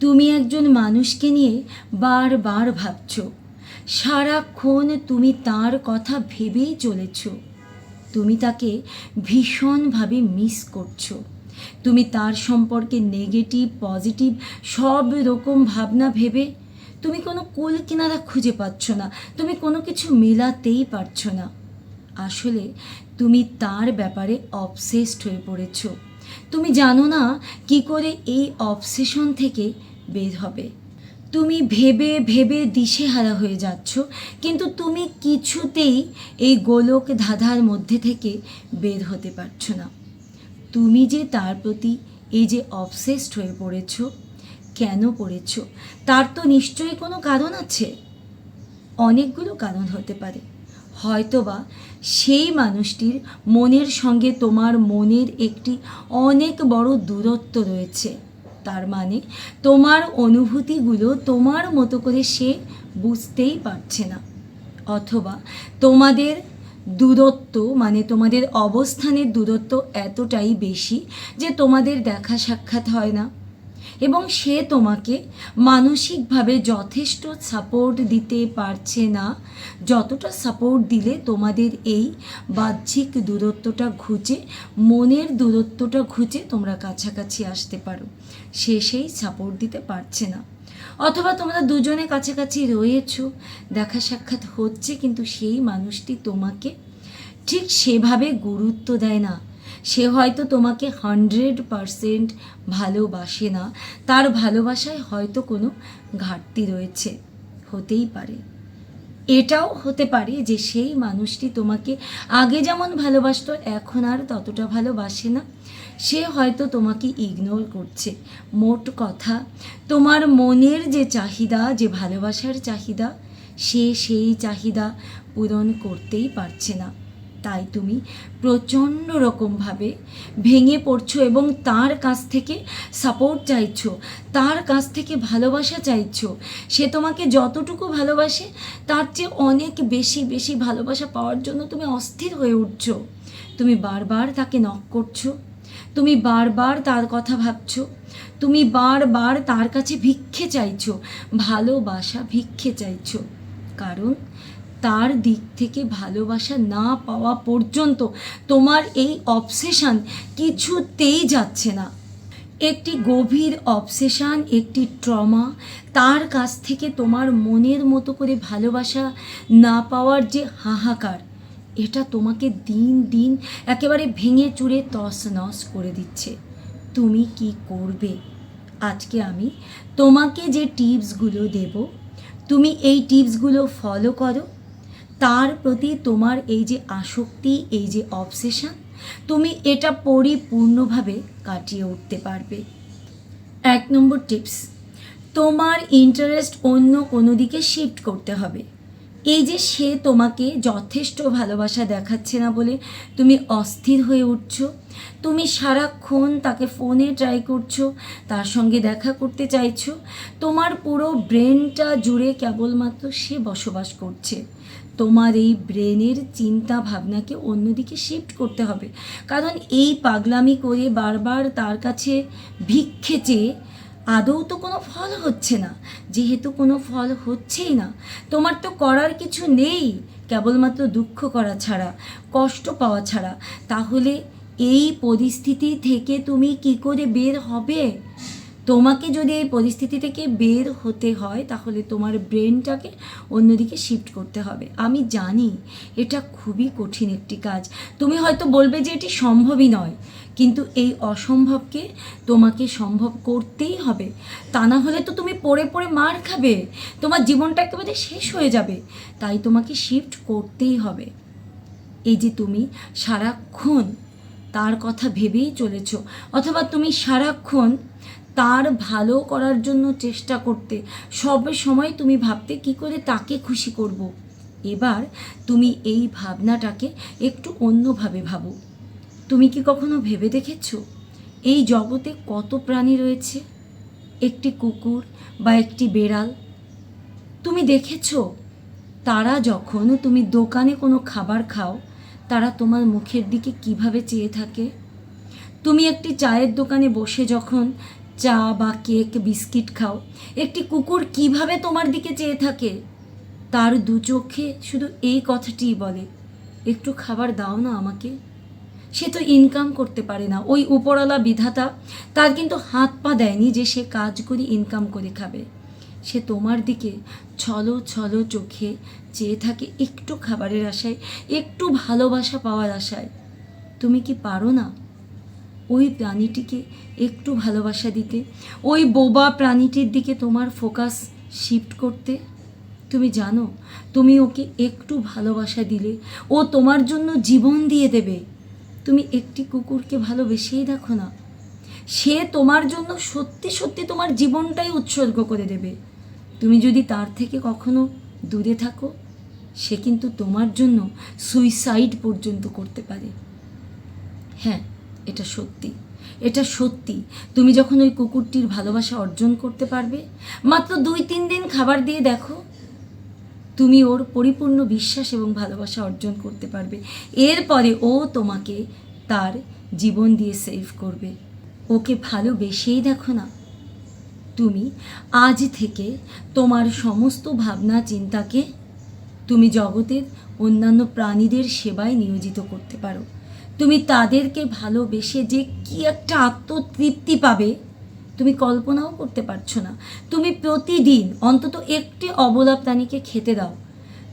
তুমি একজন মানুষকে নিয়ে বারবার ভাবছ। সারাক্ষণ তুমি তার কথা ভেবেই চলেছ। তুমি তাকে ভীষণভাবে মিস করছ। তুমি তার সম্পর্কে নেগেটিভ পজিটিভ সব রকম ভাবনা ভেবে তুমি কোনো কুল কিনারা খুঁজে পাচ্ছ না। তুমি কোনো কিছু মেলাতেই পারছ না। আসলে তুমি তার ব্যাপারে অবসেসড হয়ে পড়েছ। তুমি জানো না কি করে এই অবসেশন থেকে বের হবে। তুমি ভেবে ভেবে দিশেহারা হয়ে যাচ্ছ, কিন্তু তুমি কিছুতেই এই গোলক ধাঁধার মধ্যে থেকে বের হতে পারছ না। তুমি যে তার প্রতি এই যে অবসেসড হয়ে পড়েছ, কেন পড়েছ, তার তো নিশ্চয়ই কোনো কারণ আছে। অনেকগুলো কারণ হতে পারে। হয়তোবা সেই মানুষটির মনের সঙ্গে তোমার মনের একটি অনেক বড় দূরত্ব রয়েছে। তার মানে তোমার অনুভূতিগুলো তোমার মতো করে সে বুঝতেই পারছে না। অথবা তোমাদের দূরত্ব মানে তোমাদের অবস্থানের দূরত্ব এতটাই বেশি যে তোমাদের দেখা সাক্ষাৎ হয় না। এবং সে তোমাকে মানসিকভাবে যথেষ্ট সাপোর্ট দিতে পারছে না। যতটা সাপোর্ট দিলে তোমাদের এই বাহ্যিক দূরত্বটা ঘুচে, মনের দূরত্বটা ঘুচে তোমরা কাছাকাছি আসতে পারো। সে সেই সাপোর্ট দিতে পারছে না। অথবা তোমরা দুজনে কাছাকাছি রয়েছো, দেখা সাক্ষাৎ হচ্ছে, কিন্তু সেই মানুষটি তোমাকে ঠিক সেভাবে গুরুত্ব দেয় না। সে হয়তো তোমাকে হান্ড্রেড পারসেন্ট ভালোবাসে না, তার ভালোবাসায় হয়তো কোনো ঘাটতি রয়েছে, হতেই পারে। এটাও হতে পারে যে সেই মানুষটি তোমাকে আগে যেমন ভালোবাসত, এখন আর ততটা ভালোবাসে না। সে হয়তো তোমাকে ইগনোর করছে। মোট কথা, তোমার মনের যে চাহিদা, যে ভালোবাসার চাহিদা, সে সেই চাহিদা পূরণ করতেই পারছে না। তাই তুমি প্রচণ্ড রকমভাবে ভেঙে পড়ছো এবং তার কাছ থেকে সাপোর্ট চাইছো, তার কাছ থেকে ভালোবাসা চাইছো। সে তোমাকে যতটুকু ভালোবাসে, তার চেয়ে অনেক বেশি বেশি ভালোবাসা পাওয়ার জন্য তুমি অস্থির হয়ে উঠছো। তুমি বারবার তাকে নক করছ, তুমি বারবার তার কথা ভাবছ, তুমি বারবার তার কাছে ভিক্ষে চাইছো, ভালোবাসা ভিক্ষে চাইছো। কারণ তার দিক থেকে ভালোবাসা না পাওয়া পর্যন্ত তোমার এই অবসেশন কিছুতেই যাচ্ছে না। একটি গভীর অবসেশন একটি ট্রমা তার কাছ থেকে তোমার মনের মতো করে ভালোবাসা না পাওয়ার যে হাহাকার, এটা তোমাকে দিন দিন একেবারে ভেঙে চুরে তস নস করে দিচ্ছে। তুমি কি করবে? আজকে আমি তোমাকে যে টিপসগুলো দেব, তুমি এই টিপসগুলো ফলো করো। তার প্রতি তোমার এই যে আসক্তি, এই যে অবসেশন তুমি এটা পরিপূর্ণভাবে কাটিয়ে উঠতে পারবে। এক নম্বর টিপস তোমার ইন্টারেস্ট অন্য কোনো দিকে শিফট করতে হবে। এই যে সে তোমাকে যথেষ্ট ভালোবাসা দেখাচ্ছে না বলে তুমি অস্থির হয়ে উঠছো, তুমি সারাক্ষণ তাকে ফোনে ট্রাই করছ, তার সঙ্গে দেখা করতে চাইছো, তোমার পুরো ব্রেনটা জুড়ে কেবলমাত্র সে বসবাস করছে। তোমার এই ব্রেনের চিন্তা ভাবনাকে অন্যদিকে শিফট করতে হবে। কারণ এই পাগলামি করে বারবার তার কাছে ভিক্ষে চেয়ে আদৌ তো কোনো ফল হচ্ছে না। যেহেতু কোনো ফল হচ্ছেই না, তোমার তো করার কিছু নেই, কেবলমাত্র দুঃখ করা ছাড়া, কষ্ট পাওয়া ছাড়া। তাহলে এই পরিস্থিতি থেকে তুমি কি করে বের হবে? তোমাকে যদি এই পরিস্থিতি থেকে বের হতে হয়, তাহলে তোমার ব্রেনটাকে অন্যদিকে শিফট করতে হবে। আমি জানি এটা খুবই কঠিন একটি কাজ। তুমি হয়তো বলবে যে এটি সম্ভবই নয়, কিন্তু এই অসম্ভবকে তোমাকে সম্ভব করতেই হবে। তা না হলে তো তুমি পড়ে পড়ে মার খাবে। তোমার জীবনটা একেবারে শেষ হয়ে যাবে। তাই তোমাকে শিফট করতেই হবে। এই যে তুমি সারাক্ষণ তার কথা ভেবেই চলেছ, অথবা তুমি সারাক্ষণ তার ভালো করার জন্য চেষ্টা করতে। সব সময় তুমি ভাবতে কি করে তাকে খুশি করব। এবার তুমি এই ভাবনাটাকে একটু অন্যভাবে ভাবো। তুমি কি কখনো ভেবে দেখেছ? এই জগতে কত প্রাণী রয়েছে? একটি কুকুর বা একটি বেড়াল। তুমি দেখেছ? তারা যখন তুমি দোকানে কোনো খাবার খাও, তারা তোমার মুখের দিকে কীভাবে চেয়ে থাকে? তুমি একটি চায়ের দোকানে বসে যখন চা বা কেক, বিস্কিট খাও। একটি কুকুর কীভাবে তোমার দিকে চেয়ে থাকে? তার দু চোখে শুধু এই কথাটিই বলে, একটু খাবার দাও না আমাকে। সে তো ইনকাম করতে পারে না। ওই উপরওয়ালা বিধাতা তার কিন্তু হাত পা দেয়নি যে সে কাজ করে ইনকাম করে খাবে। সে তোমার দিকে ছলো ছলো চোখে চেয়ে থাকে একটু খাবারের আশায়, একটু ভালোবাসা পাওয়ার আশায়। তুমি কি পারো না ওই প্রাণীটিকে একটু ভালোবাসা দিতে, ওই বোবা প্রাণীটির দিকে তোমার ফোকাস শিফট করতে। তুমি জানো, তুমি ওকে একটু ভালোবাসা দিলে, ও তোমার জন্য জীবন দিয়ে দেবে। তুমি একটি কুকুরকে ভালোবেসেই দেখো না। সে তোমার জন্য সত্যি সত্যি তোমার জীবনটাই উৎসর্গ করে দেবে। তুমি যদি তার থেকে কখনো দূরে থাকো, সে কিন্তু তোমার জন্য সুইসাইড পর্যন্ত করতে পারে। হ্যাঁ এটা সত্যি এটা সত্যি। তুমি যখন ওই কুকুরটির ভালোবাসা অর্জন করতে পারবে, মাত্র দুই তিন দিন খাবার দিয়ে দেখো, তুমি ওর পরিপূর্ণ বিশ্বাস এবং ভালোবাসা অর্জন করতে পারবে। এরপরে ও তোমাকে তার জীবন দিয়ে সেভ করবে। ওকে ভালোবেসেই দেখো না, তুমি আজ থেকে তোমার সমস্ত ভাবনা, চিন্তাকে তুমি জগতের অন্যান্য প্রাণীদের সেবায় নিয়োজিত করতে পারো। তুমি তাদেরকে ভালোবেসে যে কি একটা আত্মতৃপ্তি পাবে, তুমি কল্পনাও করতে পারছ না। তুমি প্রতিদিন অন্তত একটি অবলা প্রাণীকে খেতে দাও।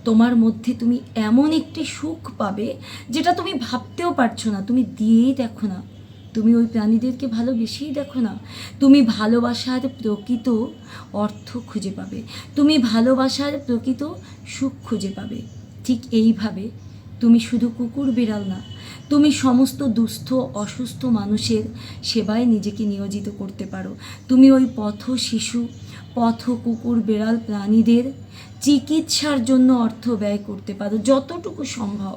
তোমার মধ্যে তুমি এমন একটি সুখ পাবে যেটা তুমি ভাবতেও পারছ না। তুমি দিয়েই দেখো না। তুমি ওই প্রাণীদেরকে ভালোবেসেই দেখো না। তুমি ভালোবাসার প্রকৃত অর্থ খুঁজে পাবে। তুমি ভালোবাসার প্রকৃত সুখ খুঁজে পাবে। ঠিক এইভাবে তুমি শুধু কুকুর বিড়াল না তুমি সমস্ত দুস্থ, অসুস্থ মানুষের সেবায় নিজেকে নিয়োজিত করতে পারো। তুমি ওই পথ শিশু, পথ কুকুর, বিড়াল, প্রাণীদের চিকিৎসার জন্য অর্থ ব্যয় করতে পারো, যতটুকু সম্ভব।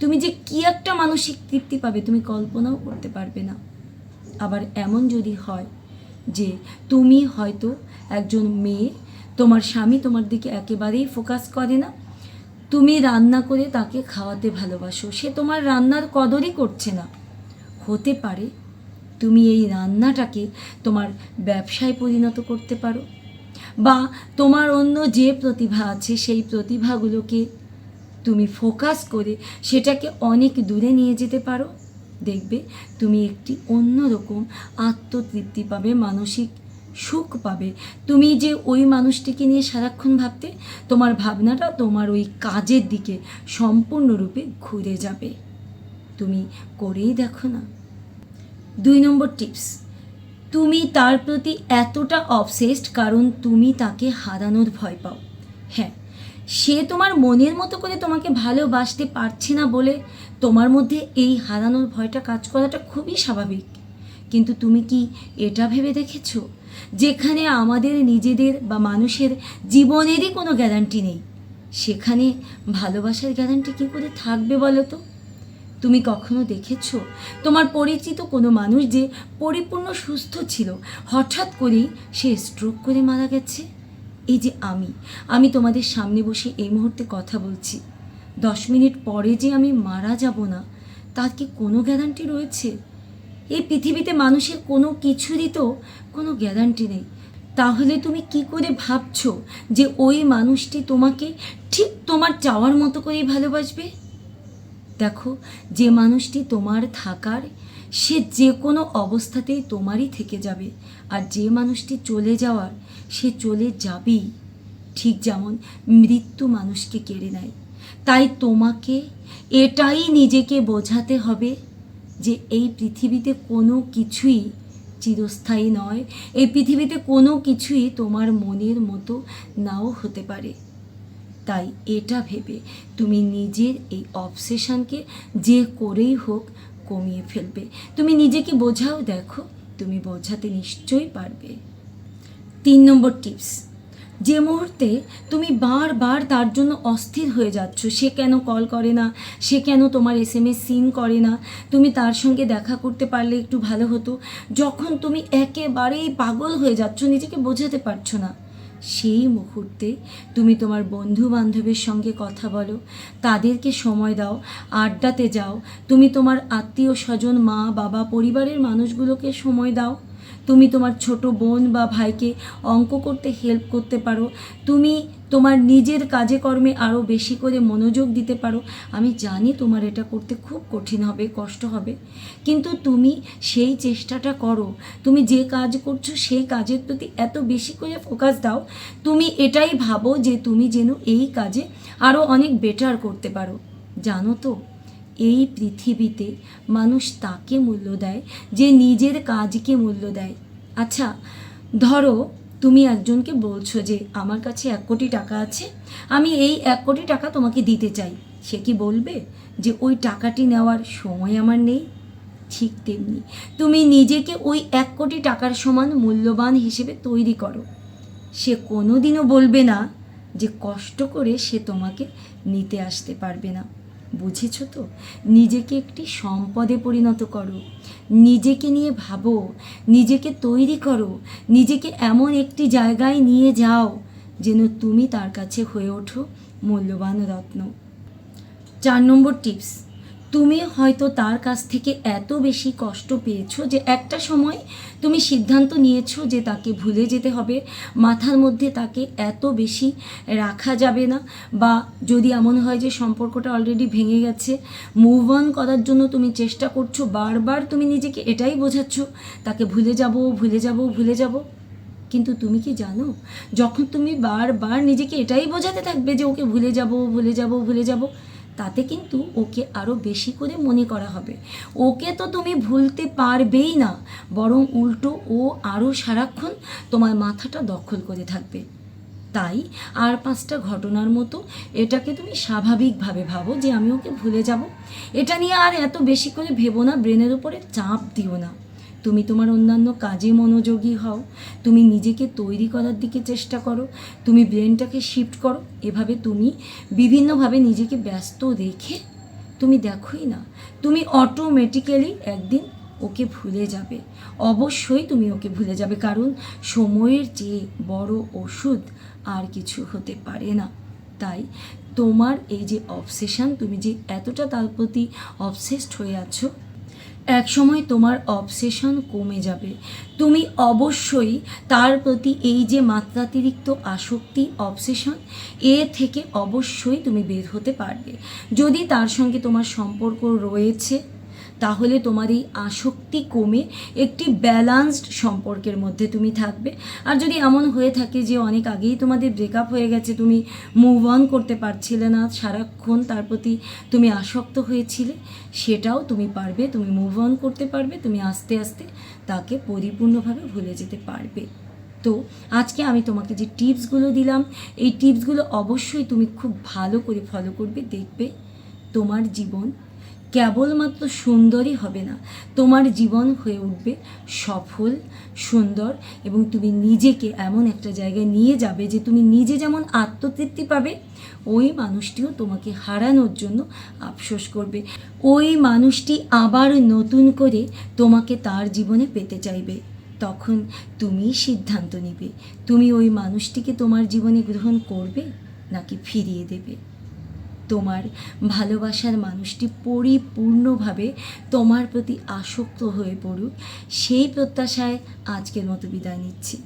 তুমি যে কি একটা মানসিক তৃপ্তি পাবে, তুমি কল্পনাও করতে পারবে না। আবার এমন যদি হয় যে তুমি হয়তো একজন মেয়ে, তোমার স্বামী তোমার দিকে একেবারেই ফোকাস করে না তুমি রান্না করে তাকে খাওয়াতে ভালোবাসো। সে তোমার রান্নার কদরই করছে না। হতে পারে তুমি এই রান্নাটাকে তোমার ব্যবসায় পরিণত করতে পারো বা তোমার অন্য যে প্রতিভা আছে সেই প্রতিভাগুলোকে তুমি ফোকাস করে সেটাকে অনেক দূরে নিয়ে যেতে পারো। দেখবে তুমি একটি অন্যরকম আত্মতৃপ্তি পাবে, মানসিক সুখ পাবে। তুমি যে ওই মানুষটিকে নিয়ে সারাক্ষণ ভাবতে, তোমার ভাবনাটা তোমার ওই কাজের দিকে সম্পূর্ণরূপে ঘুরে যাবে। তুমি করেই দেখো না। দুই নম্বর টিপস, তুমি তার প্রতি এতটা অবসেসড কারণ তুমি তাকে হারানোর ভয় পাও। হ্যাঁ সে তোমার মনের মতো করে তোমাকে ভালোবাসতে পারছে না বলে তোমার মধ্যে এই হারানোর ভয়টা কাজ করাটা খুবই স্বাভাবিক। কিন্তু তুমি কি এটা ভেবে দেখেছ? যেখানে আমাদের নিজেদের বা মানুষের জীবনেরই কোনো গ্যারান্টি নেই। সেখানে ভালোবাসার গ্যারান্টি কী করে থাকবে বলো তো? তুমি কখনো দেখেছ তোমার পরিচিত কোনো মানুষ যে পরিপূর্ণ সুস্থ ছিল, হঠাৎ করেই সে স্ট্রোক করে মারা গেছে? এই যে আমি আমি তোমাদের সামনে বসে এই মুহূর্তে কথা বলছি। দশ মিনিট পরে যে আমি মারা যাব না, তার কি কোনো গ্যারান্টি রয়েছে? এই পৃথিবীতে মানুষের কোনো কিছুরই তো কোনো গ্যারান্টি নেই। তাহলে তুমি কি করে ভাবছ যে ওই মানুষটি তোমাকে ঠিক তোমার চাওয়ার মতো করেই ভালোবাসবে? দেখো, যে মানুষটি তোমার থাকার, সে যে কোনো অবস্থাতেই তোমারই থেকে যাবে। আর যে মানুষটি চলে যাওয়ার, সে চলে যাবেই। ঠিক যেমন মৃত্যু মানুষকে কেড়ে নেয়। তাই তোমাকে এটাই নিজেকে বোঝাতে হবে যে এই পৃথিবীতে কোনো কিছুই চিরস্থায়ী নয়, এই পৃথিবীতে কোনো কিছুই তোমার মনের মতো নাও হতে পারে। তাই এটা ভেবে তুমি নিজের এই অবসেশনকে যে করেই হোক কমিয়ে ফেলবে। তুমি নিজেকে বোঝাও, দেখো, তুমি বোঝাতে নিশ্চয়ই পারবে। তিন নম্বর টিপস। যে মুহূর্তে তুমি বারবার তার জন্য অস্থির হয়ে যাচ্ছ, সে কেন কল করে না? সে কেন তোমার এস এম এস সিন করে না? তুমি তার সঙ্গে দেখা করতে পারলে একটু ভালো হতো। যখন তুমি একেবারেই পাগল হয়ে যাচ্ছ, নিজেকে বোঝাতে পারছ না। সেই মুহূর্তে তুমি তোমার বন্ধু বান্ধবের সঙ্গে কথা বলো। তাদেরকে সময় দাও, আড্ডাতে যাও। তুমি তোমার আত্মীয় স্বজন মা, বাবা, পরিবারের মানুষগুলোকে সময় দাও। তুমি তোমার ছোট বোন বা ভাইকে অঙ্ক করতে হেল্প করতে পারো। তুমি তোমার নিজের কাজে কর্মে আরও বেশি করে মনোযোগ দিতে পারো। আমি জানি তোমার এটা করতে খুব কঠিন হবে, কষ্ট হবে। কিন্তু তুমি সেই চেষ্টাটা করো। তুমি যে কাজ করছ সেই কাজের প্রতি এত বেশি করে ফোকাস দাও। তুমি এটাই ভাবো যে তুমি যেন এই কাজে আরও অনেক বেটার করতে পারো। জানো তো? এই পৃথিবীতে মানুষ তাকে মূল্য দেয়, যে নিজের কাজকে মূল্য দেয়। আচ্ছা ধরো তুমি একজনকে বলছো যে, আমার কাছে এক কোটি টাকা আছে, আমি এই এক কোটি টাকা তোমাকে দিতে চাই। সে কি বলবে? যে, ওই টাকাটি নেওয়ার সময় আমার নেই। ঠিক তেমনি। তুমি নিজেকে ওই এক কোটি টাকার সমান মূল্যবান হিসেবে তৈরি করো। সে কোনো দিনও বলবে না যে, কষ্ট করে সে তোমাকে নিতে আসতে পারবে না। বুঝেছ তো? নিজেকে একটি সম্পদে পরিণত করো। নিজেকে নিয়ে ভাবো। নিজেকে তৈরি করো। নিজেকে এমন একটি জায়গায় নিয়ে যাও যেন তুমি তার কাছে হয়ে ওঠো, মূল্যবান রত্ন। চার নম্বর টিপস। তুমি হয়তো তার কাছ থেকে এত বেশি কষ্ট পেয়েছ যে একটা সময় তুমি সিদ্ধান্ত নিয়েছো যে তাকে ভুলে যেতে হবে, মাথার মধ্যে তাকে এত বেশি রাখা যাবে না বা যদি এমন হয় যে সম্পর্কটা অলরেডি ভেঙে গেছে মুভ অন করার জন্য তুমি চেষ্টা করছ, বারবার তুমি নিজেকে এটাই বোঝাচ্ছ, তাকে ভুলে যাব ভুলে যাব ভুলে যাব। কিন্তু তুমি কি জানো, যখন তুমি বারবার নিজেকে এটাই বোঝাতে থাকবে যে ওকে ভুলে যাব ভুলে যাব ভুলে যাব তাতে কিন্তু ওকে আরও বেশি করে মনে করা হবে। ওকে তো তুমি ভুলতে পারবেই না, বরং উল্টো ও আরও সারাক্ষণ তোমার মাথাটা দখল করে থাকবে। তাই আর পাঁচটা ঘটনার মতো এটাকে তুমি স্বাভাবিকভাবে ভাবো যে আমি ওকে ভুলে যাব। এটা নিয়ে আর এত বেশি করে ভেবো না, ব্রেনের উপরে চাপ দিও না। তুমি তোমার অন্যান্য কাজে মনোযোগী হও। তুমি নিজেকে তৈরি করার দিকে চেষ্টা করো। তুমি ব্রেনটাকে শিফট করো। এভাবে তুমি বিভিন্নভাবে নিজেকে ব্যস্ত রেখে তুমি দেখোই না। তুমি অটোমেটিক্যালি একদিন ওকে ভুলে যাবে। অবশ্যই তুমি ওকে ভুলে যাবে কারণ সময়ের চেয়ে বড় ওষুধ আর কিছু হতে পারে না। তাই তোমার এই যে অবসেশন তুমি যে এতটা তার প্রতি অবসেসড হয়ে আছো এক সময় তোমার অবসেশন কমে যাবে। তুমি অবশ্যই তার প্রতি এই যে মাত্রাতিরিক্ত আসক্তি অবসেশন এ থেকে অবশ্যই তুমি বের হতে পারবে। যদি তার সঙ্গে তোমার সম্পর্ক রয়েছে তাহলে তোমার এই আসক্তি কমে। একটি ব্যালান্সড সম্পর্কের মধ্যে তুমি থাকবে। আর যদি এমন হয়ে থাকে যে অনেক আগেই তোমাদের ব্রেকআপ হয়ে গেছে, তুমি মুভ অন করতে পারছিলে না সারাক্ষণ, তার প্রতি তুমি আসক্ত হয়েছিলে, সেটাও তুমি পারবে, তুমি মুভ অন করতে পারবে, তুমি আস্তে আস্তে তাকে পরিপূর্ণভাবে ভুলে যেতে পারবে। তো আজকে আমি তোমাকে যে টিপসগুলো দিলাম, এই টিপসগুলো অবশ্যই তুমি খুব ভালো করে ফলো করবে, দেখবে তোমার জীবন কেবলমাত্র সুন্দরই হবে না। তোমার জীবন হয়ে উঠবে সফল, সুন্দর এবং তুমি নিজেকে এমন একটা জায়গায় নিয়ে যাবে যে তুমি নিজে যেমন আত্মতৃপ্তি পাবে, ওই মানুষটিও তোমাকে হারানোর জন্য আফসোস করবে। ওই মানুষটি আবার নতুন করে তোমাকে তার জীবনে পেতে চাইবে। তখন তুমি সিদ্ধান্ত নিবে। তুমি ওই মানুষটিকে তোমার জীবনে গ্রহণ করবে নাকি ফিরিয়ে দেবে? তোমার ভালোবাসার মানুষটি পরিপূর্ণভাবে তোমার প্রতি আসক্ত হয়ে পড়ুক, সেই প্রত্যাশায় আজকের মতো বিদায় নিচ্ছি।